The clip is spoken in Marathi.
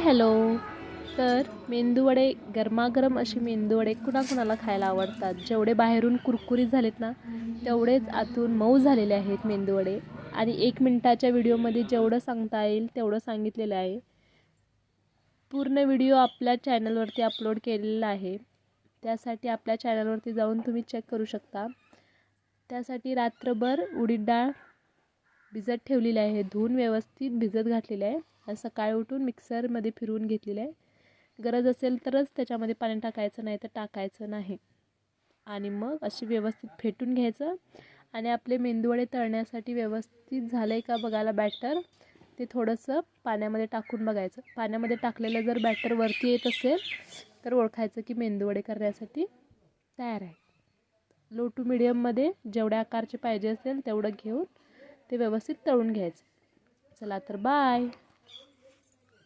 हॅलो. तर मेंदूवडे गरमागरम असे मेंदूवडे कुणाकुणाला खायला आवडतात? जेवढे बाहेरून कुरकुरीत झालेत ना तेवढेच आतून मऊ झालेले आहेत मेंदूवडे. आणि एक मिनटाच्या व्हिडिओमध्ये जेवढं सांगता येईल तेवढं सांगितलेलं आहे. पूर्ण व्हिडिओ आपल्या चॅनलवरती अपलोड केलेला आहे. त्यासाठी आपल्या चॅनलवरती जाऊन तुम्ही चेक करू शकता. त्यासाठी रात्रभर उडीद डाळ भिजत ठेवलेली आहे. धुवून व्यवस्थित भिजत घातलेली आहे. सकाळी उठून मिक्सरमध्ये फिरवून घेतलेलं आहे. गरज असेल तरच त्याच्यामध्ये पाणी टाकायचं नाही तर टाकायचं नाही. आणि मग अशी व्यवस्थित फेटून घ्यायचं. आणि आपले मेंदूवडे तळण्यासाठी व्यवस्थित झालं आहे का बघायला बॅटर ते थोडंसं पाण्यामध्ये टाकून बघायचं. पाण्यामध्ये टाकलेलं जर बॅटर वरती येत असेल तर ओळखायचं की मेंदूवडे करण्यासाठी तयार आहे. लो टू मिडियममध्ये जेवढ्या आकारचे पाहिजे असेल तेवढं घेऊन ते व्यवस्थित तळून घ्यायचं. चला तर बाय